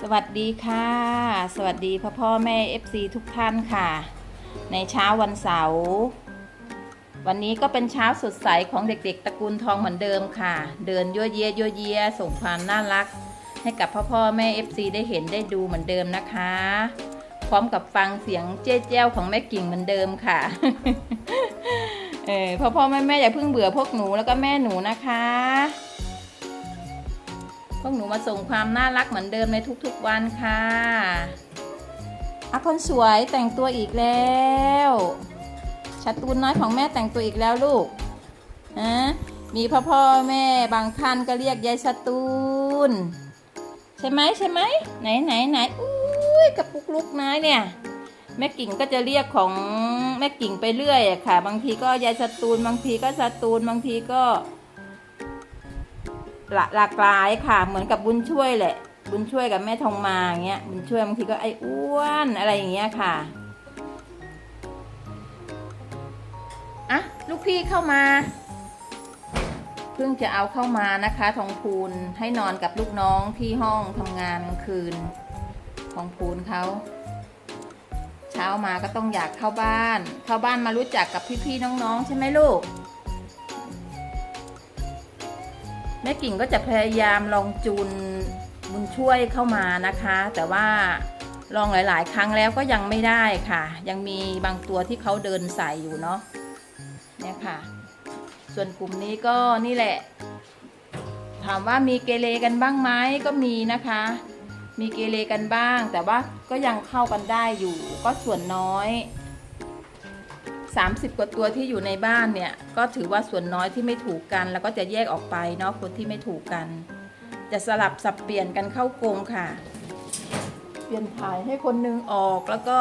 สวัสดีค่ะ สวัสดีพ่อพ่อแม่ FC ทุกท่านค่ะ ในเช้าวันเสาร์วันนี้ก็เป็นเช้าสดใสของเด็กๆตระกูลทองเหมือนเดิมค่ะ เดินยั่วเยียยั่วเยียส่งความน่ารัก ให้กับพ่อพ่อแม่ FC ได้เห็นได้ดูเหมือนเดิมนะคะ พร้อมกับฟังเสียงเจ๊เจ้าของแม่กิ่งเหมือนเดิมค่ะเออพ่อพ่อแม่แม่อย่าเพิ่งเบื่อพวกหนูแล้วก็แม่หนูนะคะ พวกหนูมาส่งความน่ารักเหมือนเดิมในทุกๆวันค่ะอะคนสวยแต่งตัวอีกแล้วชัดตูนน้อยของแม่แต่งตัวอีกแล้วลูกนะมีพ่อพ่อแม่บางท่านก็เรียกยายสตูน ใช่ไหมใช่ไหมไหนไหนไหนอุ้ยกระปุกลุกน้อยเนี่ยแม่กิ่งก็จะเรียกของแม่กิ่งไปเรื่อยอะค่ะ บางทีก็ยายสตูนบางทีก็สตูนบางทีก็ หลาหลากหลายค่ะ เหมือนกับบุญช่วยแหละ บุญช่วยกับแม่ทองมาเงี้ยบุญช่วยบางทีก็ไอ้อ้วนอะไรอย่างเงี้ยค่ะอะลูกพี่เข้ามาเพิ่งจะเอาเข้ามานะคะ ทองพูนให้นอนกับลูกน้องที่ห้องทำงานกลางคืน ทองพูนเขาเช้ามาก็ต้องอยากเข้าบ้าน เข้าบ้านมารู้จักกับพี่ๆน้องๆใช่ไหมลูก แม่กิ่งก็จะพยายามลองจูนบุญช่วยเข้ามานะคะ แต่ว่าลองหลาย ๆ ครั้งแล้วก็ยังไม่ได้ค่ะ ยังมีบางตัวที่เขาเดินใส่อยู่เนาะเนี่ยค่ะ ส่วนกลุ่มนี้ก็นี่แหละ ถามว่ามีเกเรกันบ้างไหมก็มีนะคะ มีเกเรกันบ้าง แต่ว่าก็ยังเข้ากันได้อยู่ก็ส่วนน้อย 30 กว่าตัวที่อยู่ในบ้านเนี่ย ก็ถือว่าส่วนน้อยที่ไม่ถูกกัน แล้วก็จะแยกออกไปเนาะคนที่ไม่ถูกกัน จะสลับสับเปลี่ยนกันเข้ากรงค่ะ เปลี่ยนถ่ายให้คนหนึงออกแล้วก็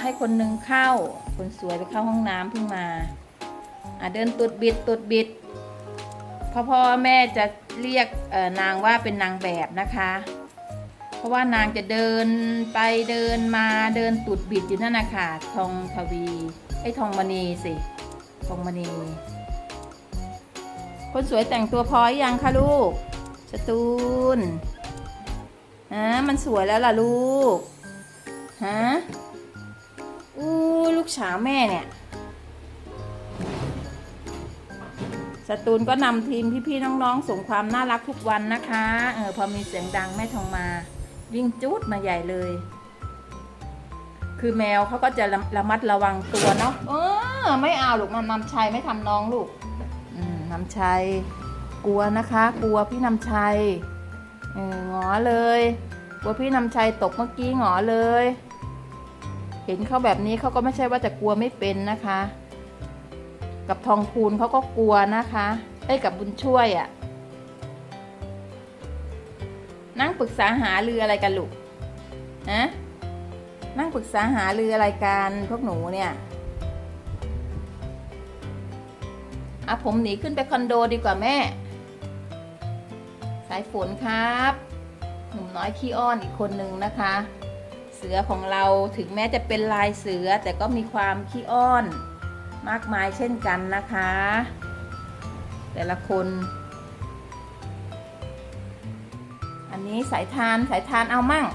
ให้คนหนึงเข้า คนสวยไปเข้าห้องน้ำเพิ่งมาอะเดินตุดบิดตุดบิดพ่อพ่อแม่จะเรียกนางว่าเป็นนางแบบนะคะ เพราะว่านางจะเดินไปเดินมาเดินตุดบิดอยู่นั่นนะคะทองทวี ไอ้ทองมณีสิทองมณี คนสวยแต่งตัวพอยังคะลูกสตูนฮะมันสวยแล้วล่ะลูกฮะอู้ลูกสาวแม่เนี่ยสตูนก็นำทีมพี่ๆน้องๆส่งความน่ารักทุกวันนะคะเออพอมีเสียงดังแม่ทองมาวิ่งจูดมาใหญ่เลย คือแมวเขาก็จะระระมัดระวังตัวเนาะเออไม่เอาลูกมันนำชัยไม่ทำน้องลูกอืมนำชัยกลัวนะคะ กลัวพี่นำชัยเออหงอเลยกลัวพี่นำชัยตกเมื่อกี้หงอเลย เห็นเขาแบบนี้เขาก็ไม่ใช่ว่าจะกลัวไม่เป็นนะคะ กับทองพูนเขาก็กลัวนะคะไอ้ยกับบุญช่วยอะ่ะนั่งปรึกษาหารืออะไรกันลูกฮะ นั่งปรึกษาหารืออะไรกันพวกหนูเนี่ยอะผมหนีขึ้นไปคอนโดดีกว่าแม่ สายฝนครับ หนุ่มน้อยขี้อ้อนอีกคนนึงนะคะ เสือของเราถึงแม้จะเป็นลายเสือแต่ก็มีความขี้อ้อน มากมายเช่นกันนะคะ แต่ละคน อันนี้สายทานสายทานเอามั่ง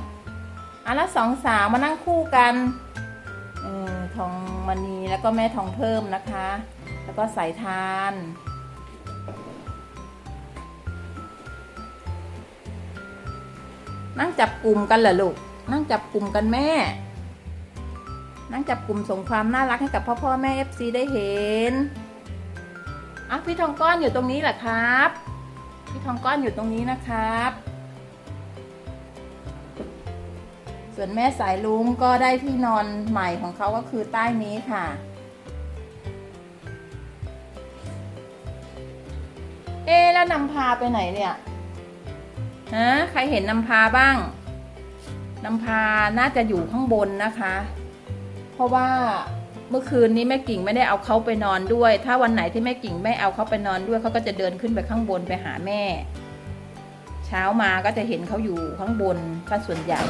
อันละสองสาวมานั่งคู่กันออทองมณีแล้วก็แม่ทองเพิ่มนะคะ แล้วก็สายทานนั่งจับกลุ่มกันเหรอลูก นั่งจับกลุ่มกันแม่ นั่งจับกลุ่มส่งความน่ารักให้กับพ่อพ่อแม่เอฟซีได้เห็นอะพี่ทองก้อนอยู่ตรงนี้แหละครับ พี่ทองก้อนอยู่ตรงนี้นะครับ ส่วนแม่สายลุงก็ได้ที่นอนใหม่ของเขาก็คือใต้นี้ค่ะ เอ๊แล้วนำพาไปไหนเนี่ยฮะใครเห็นนำพาบ้างนำพาน่าจะอยู่ข้างบนนะคะ เพราะว่าเมื่อคืนนี้แม่กิ่งไม่ได้เอาเขาไปนอนด้วย ถ้าวันไหนที่แม่กิ่งไม่เอาเขาไปนอนด้วยเขาก็จะเดินขึ้นไปข้างบนไปหาแม่ เช้ามาก็จะเห็นเขาอยู่ข้างบนซะส่วนใหญ่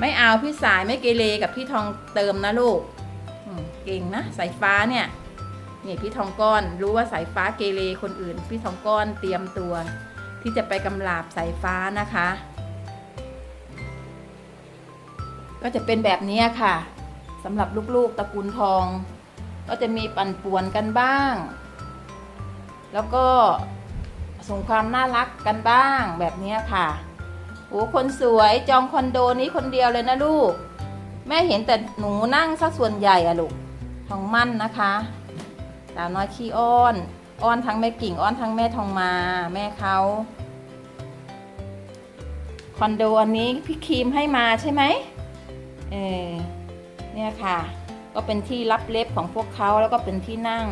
ไม่เอาพี่สายไม่เกเรกับพี่ทองเติมนะลูกเก่งนะสายฟ้าเนี่ยนี่พี่ทองก้อนรู้ว่าสายฟ้าเกเรคนอื่น พี่ทองก้อนเตรียมตัว ที่จะไปกำลาบสายฟ้านะคะ ก็จะเป็นแบบนี้ค่ะสำหรับลูกๆตระกูลทอง ก็จะมีปั่นป่วนกันบ้าง แล้วก็ส่งความน่ารักกันบ้างแบบนี้ค่ะ โอ้คนสวยจองคอนโดนี้คนเดียวเลยนะลูก แม่เห็นแต่หนูนั่งสักส่วนใหญ่อะลูกทองมั่นนะคะสาวน้อยขี้อ้อนอ้อนทั้งแม่กิ่งอ้อนทั้งแม่ทองมาแม่เขาคอนโดอันนี้พี่ครีมให้มาใช่ไหมเออเนี่ยค่ะ ก็เป็นที่รับเล็บของพวกเขาแล้วก็เป็นที่นั่ง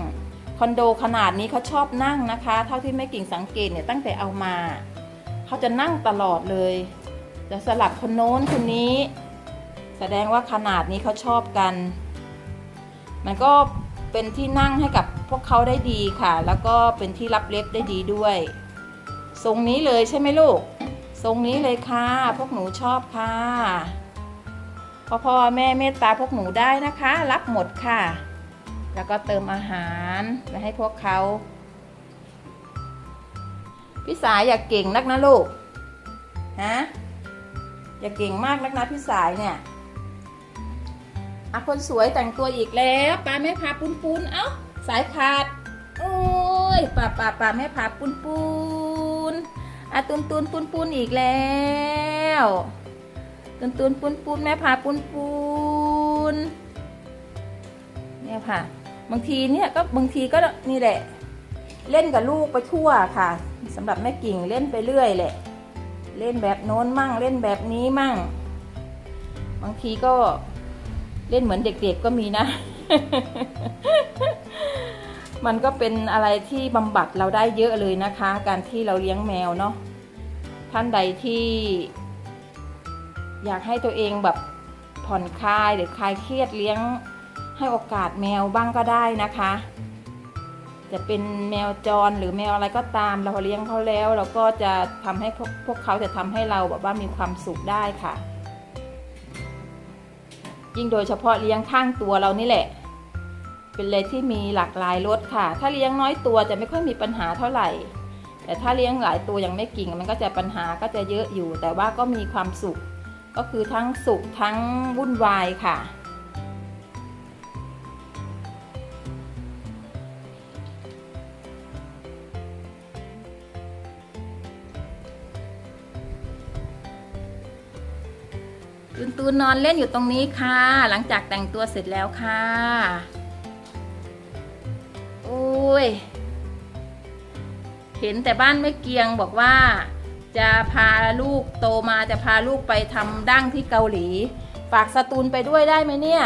คอนโดขนาดนี้เขาชอบนั่งนะคะ เท่าที่แม่กิ่งสังเกตเนี่ยตั้งแต่เอามา เขาจะนั่งตลอดเลย จะสลับคนโน้นคนนี้ แสดงว่าขนาดนี้เขาชอบกัน มันก็เป็นที่นั่งให้กับพวกเขาได้ดีค่ะ แล้วก็เป็นที่รับเล็บได้ดีด้วย ทรงนี้เลยใช่ไหมลูก ทรงนี้เลยค่ะ พวกหนูชอบค่ะพ่อพ่อแม่เมตตาพวกหนูได้นะคะ รับหมดค่ะ แล้วก็เติมอาหารไปให้พวกเขา พี่สายอย่าเก่งนักนะลูกฮะอย่าเก่งมากนักนะพี่สายเนี่ยอะคนสวยแต่งตัวอีกแล้วปลาแม่พาปุ้นปุ้นเอ้าสายขาดโอ้ยปลาปลาปลาแม่พาปุ้นปุ้นอะตุนตุนปุ้นปุ้นอีกแล้วตุนตุนปุ้นปุ้นแม่พาปุ้นปุ้นเนี่ยค่ะ บางทีเนี่ยก็บางทีก็นี่แหละ เล่นกับลูกไปทั่วค่ะสำหรับแม่กิ่งเล่นไปเรื่อยแหละ เล่นแบบโน้นมั่ง เล่นแบบนี้มั่ง บางทีก็เล่นเหมือนเด็กๆก็มีนะ มันก็เป็นอะไรที่บำบัดเราได้เยอะเลยนะคะ การที่เราเลี้ยงแมวเนาะท่านใดที่ อยากให้ตัวเองแบบผ่อนคลายหรือคลายเครียดเลี้ยงให้โอกาสแมวบ้างก็ได้นะคะ จะเป็นแมวจรหรือแมวอะไรก็ตาม เราเลี้ยงเขาแล้ว เราก็จะทำให้พวกเขาจะทำให้เราแบบว่ามีความสุขได้ค่ะ ยิ่งโดยเฉพาะเลี้ยงข้างตัวเรานี่แหละ เป็นเลยที่มีหลากหลายรสค่ะ ถ้าเลี้ยงน้อยตัวจะไม่ค่อยมีปัญหาเท่าไหร่ แต่ถ้าเลี้ยงหลายตัวอย่างไม่กิ่งมันก็จะปัญหาก็จะเยอะอยู่ แต่ว่าก็มีความสุข ก็คือทั้งสุขทั้งวุ่นวายค่ะ ตูนตูนนอนเล่นอยู่ตรงนี้ค่ะ หลังจากแต่งตัวเสร็จแล้วค่ะโอ้ย เห็นแต่บ้านไม่เกียงบอกว่า จะพาลูกโตมาจะพาลูกไปทำดั้งที่เกาหลี ฝากสตูนไปด้วยได้ไหมเนี่ย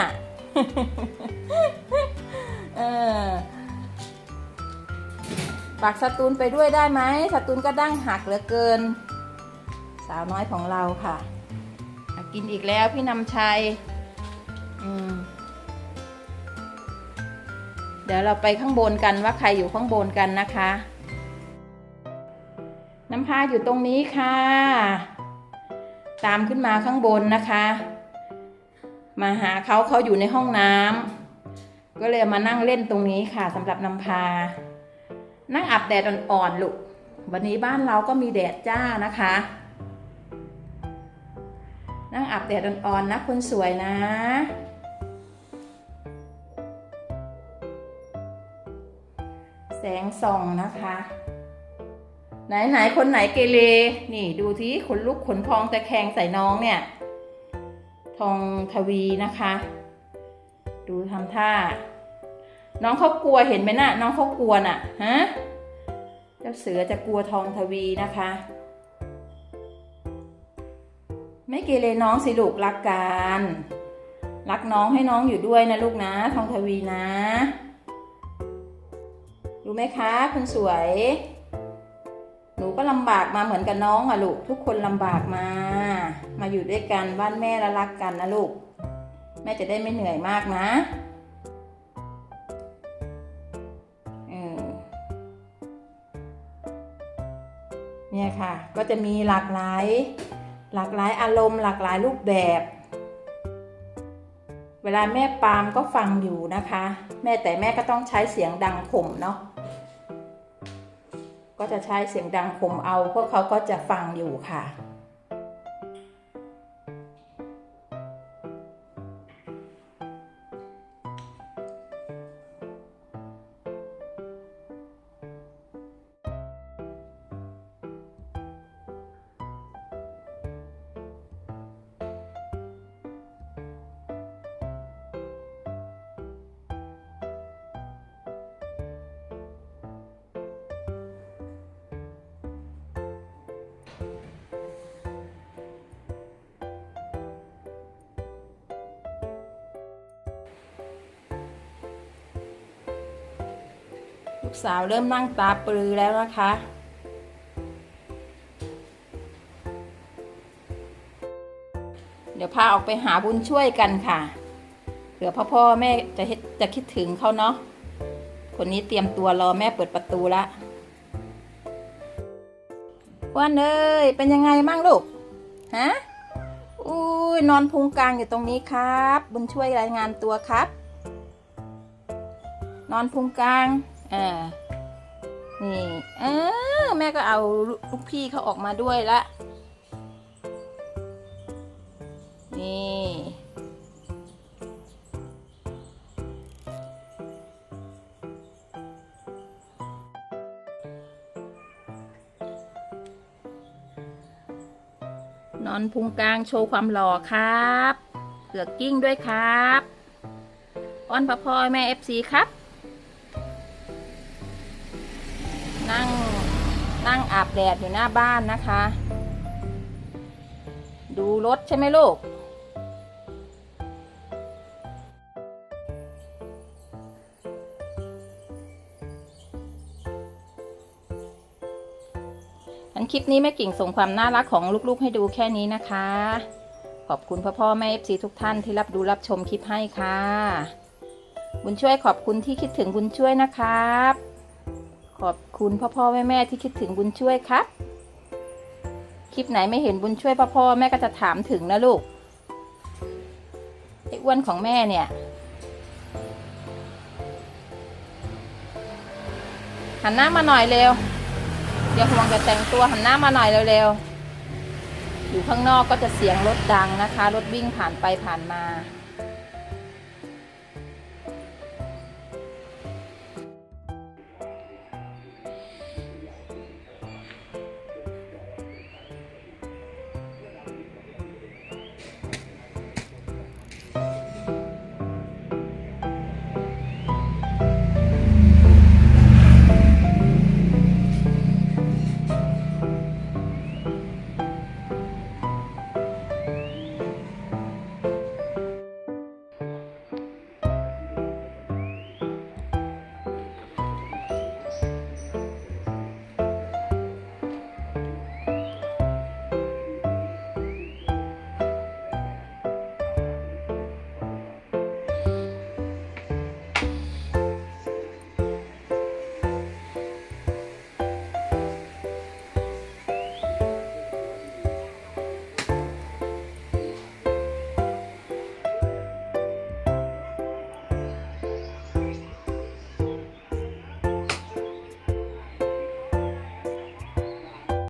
เออฝากสตูนไปด้วยได้ไหมสตูนก็ดั้งหักเหลือเกิน สาวน้อยของเราค่ะอะ กินอีกแล้วพี่นำชัยเดี๋ยวเราไปข้างบนกันว่าใครอยู่ข้างบนกันนะคะ น้ำพาอยู่ตรงนี้ค่ะ ตามขึ้นมาข้างบนนะคะ มาหาเขาเขาอยู่ในห้องน้ำก็เลยมานั่งเล่นตรงนี้ค่ะสำหรับน้ำพา นั่งอาบแดดอ่อนๆลูกวันนี้บ้านเราก็มีแดดจ้านะคะ นั่งอาบแดดอ่อนๆนะคนสวยนะ แสงส่องนะคะ ไหนไหนคนไหนเกเรนี่ดูที่ขนลุกขนพองแต่แคงใส่น้องเนี่ย ทองทวีนะคะ ดูทำท่า น้องเขากลัวเห็นไหมน่ะ น้องเขากลัวน่ะฮะเจ้าเสือจะกลัวทองทวีนะคะ ไม่เกเรน้องสิลูกรักกัน รักน้องให้น้องอยู่ด้วยนะลูกนะ ทองทวีนะ รู้ไหมคะคนสวย หนูก็ลำบากมาเหมือนกับน้องอะลูก ทุกคนลำบากมา มาอยู่ด้วยกันบ้านแม่แล้วรักกันนะลูก แม่จะได้ไม่เหนื่อยมากนะเออเนี่ยค่ะ ก็จะมีหลากหลาย หลากหลายอารมณ์ หลากหลายรูปแบบ เวลาแม่ปาล์มก็ฟังอยู่นะคะ แม่แต่แม่ก็ต้องใช้เสียงดังข่มเนาะก็จะใช้เสียงดังข่มเอาพวกเขาก็จะฟังอยู่ค่ะ ลูกสาวเริ่มนั่งตาปรือแล้วนะคะ เดี๋ยวพาออกไปหาบุญช่วยกันค่ะเผื่อพ่อพ่อแม่จะจะคิดถึงเขาเนาะคนนี้เตรียมตัวรอแม่เปิดประตูละอ้วันเอ้ยเป็นยังไงบ้างลูกฮะอุ้ยนอนพุงกลางอยู่ตรงนี้ครับ บุญช่วยรายงานตัวครับ นอนพุงกลาง อ่านี่เออแม่ก็เอาลูกพี่เขาออกมาด้วยละ นี่ นอนพุงกลางโชว์ความหล่อครับเกือกกิ้งด้วยครับ อ้อนพ่อพ่อแม่เอฟซีครับ นั่งนั่งอาบแดดอยู่หน้าบ้านนะคะ ดูรถใช่ไหมลูก อันคลิปนี้แม่กิ่งส่งความน่ารักของลูกๆให้ดูแค่นี้นะคะ ขอบคุณพ่อพ่อแม่เอฟซีทุกท่านที่รับดูรับชมคลิปให้ค่ะ บุญช่วยขอบคุณที่คิดถึงบุญช่วยนะครับ ขอบคุณพ่อพ่อแม่แม่ที่คิดถึงบุญช่วยครับ คลิปไหนไม่เห็นบุญช่วยพ่อพ่อแม่ก็จะถามถึงนะลูกไอ้อ้วนของแม่เนี่ย หันหน้ามาหน่อยเร็วอย่าห่วงแต่แต่งตัวหันหน้ามาหน่อยเร็วๆอยู่ข้างนอกก็จะเสียงรถดังนะคะ รถวิ่งผ่านไปผ่านมา